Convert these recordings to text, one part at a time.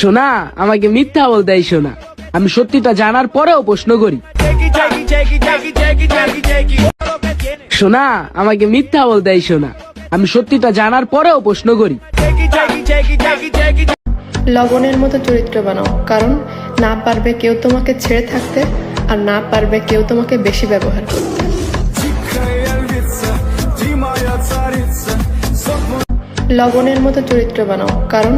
শোনা আমাকে মিথ্যা বলতে শোনা আমি সত্যিটা জানার পরেও প্রশ্ন করি। শোনা আমাকে মিথ্যা বলতে শোনা আমি সত্যিটা জানার পরেও প্রশ্ন করি। লবণের মতো চরিত্র বানাও, কারণ না পারবে কেউ তোমাকে ছেড়ে থাকতে আর না পারবে কেউ তোমাকে বেশি ব্যবহার করতে। লবণের মতো চরিত্র বানাও, কারণ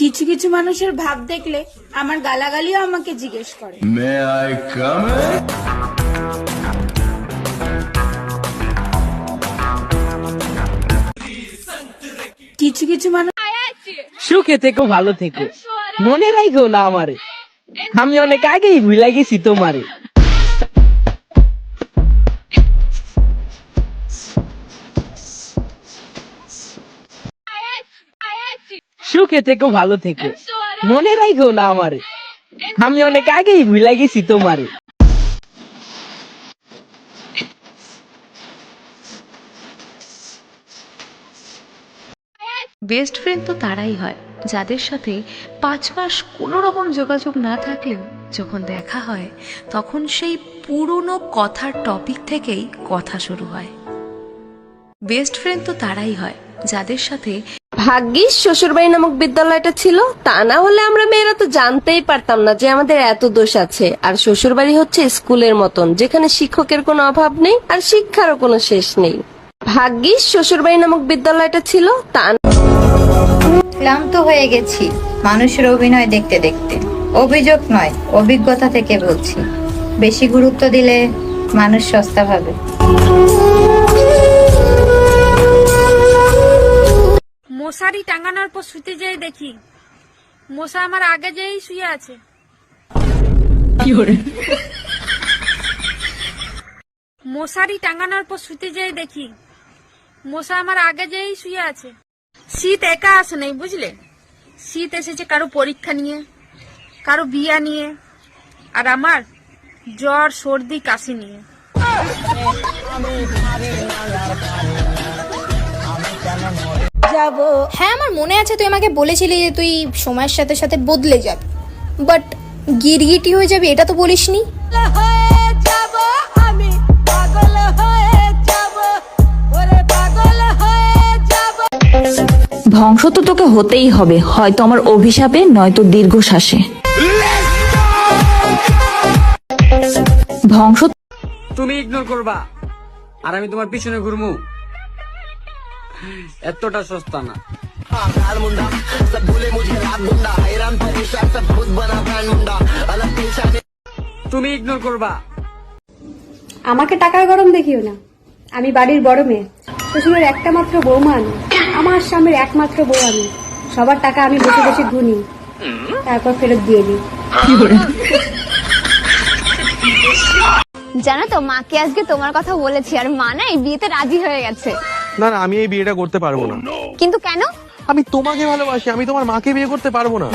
কিছু কিছু মানুষের ভাব দেখলে আমার গালাগালিও আমাকে জিজ্ঞেস করে। May I come in? কিছু কিছু মানুষ সুখে থেকো ভালো থেকো। মনে রাখো না আমারে। আমি অনেক আগেই ভুলে গেছি তোমারে। সুখে থেকো ভালো থেকো। মনে রাখো না আমারে। আমি অনেক আগেই ভুলে গেছি তোমারে। বেস্ট ফ্রেন্ড তো তারাই হয় যাদের সাথে পাঁচ মাস কোনো রকম যোগাযোগ না থাকলেও যখন দেখা হয় তখন সেই পুরনো কথার টপিক থেকেই কথা শুরু হয়। বেস্ট ফ্রেন্ড তো তারাই হয় যাদের সাথে ভাগ্যিস শ্বশুরবাড়ি নামক বিদ্যালয়টা ছিল। তা না হলে আমরা মেয়েরা তো জানতেই পারতাম না যে আমাদের এত দোষ আছে। আর শ্বশুরবাড়ি হচ্ছে স্কুলের মতন, যেখানে শিক্ষকের কোনো অভাব নেই আর শিক্ষারও কোনো শেষ নেই। ভাগ্যিস শ্বশুরবাড়ি নামক বিদ্যালয়টা ছিল, তা ক্লান্ত হয়ে গেছি, মানুষের অভিনয় দেখতে দেখতে। অভিযোগ নয়, অভিজ্ঞতা থেকে বলছি। বেশি গুরুত্ব দিলে মানুষ সস্তা ভাবে। মশারি টাঙানোর পর শুতে যেয়ে দেখি, মশা আমার আগে যেই শুয়ে আছে। মশারি টাঙানোর পর শুতে যেয়ে দেখি, মশা আমার আগে যেই শুয়ে আছে। শীত একা আসে নাই, বুঝলে? শীত এসেছে কারও পরীক্ষা নিয়ে, কারও বিয়া নিয়ে, আর আমার জ্বর, সর্দি, কাশি নিয়ে। হ্যাঁ আমার মনে আছে তুই আমাকে বলেছিলি যে তুই সময়ের সাথে সাথে বদলে যাবি। বাট গিরগিটি হয়ে যাবি এটা তো বলিসনি। ধ্বংস তো তোকে হতেই হবে হয়তো আমার অভিশাপে নয়তো দীর্ঘশ্বাসে। ধ্বংস তুমি ইগনোর করবা আর আমি তোমার পিছনে ঘুরমু। এতটা সস্তা না। তুমি ইগনোর করবা। আমাকে টাকার গরম দেখিও না। আমি বাড়ির বড় মেয়ে। শ্বশুরের একটা মাত্র বৌমা আমি। আমার স্বামীর একমাত্র বউ আমি। সবার টাকা আমি বসে বসে গুনি। তারপর ফেরত দিয়ে দিই। জানো তো মাকে আজকে তোমার কথা বলেছি আর মা না এই বিয়েতে রাজি হয়ে গেছে। না না আমি এই বিয়েটা করতে পারব না। কিন্তু কেন? আমি তোমাকে ভালোবাসি আমি তোমার মাকে বিয়ে করতে পারব না।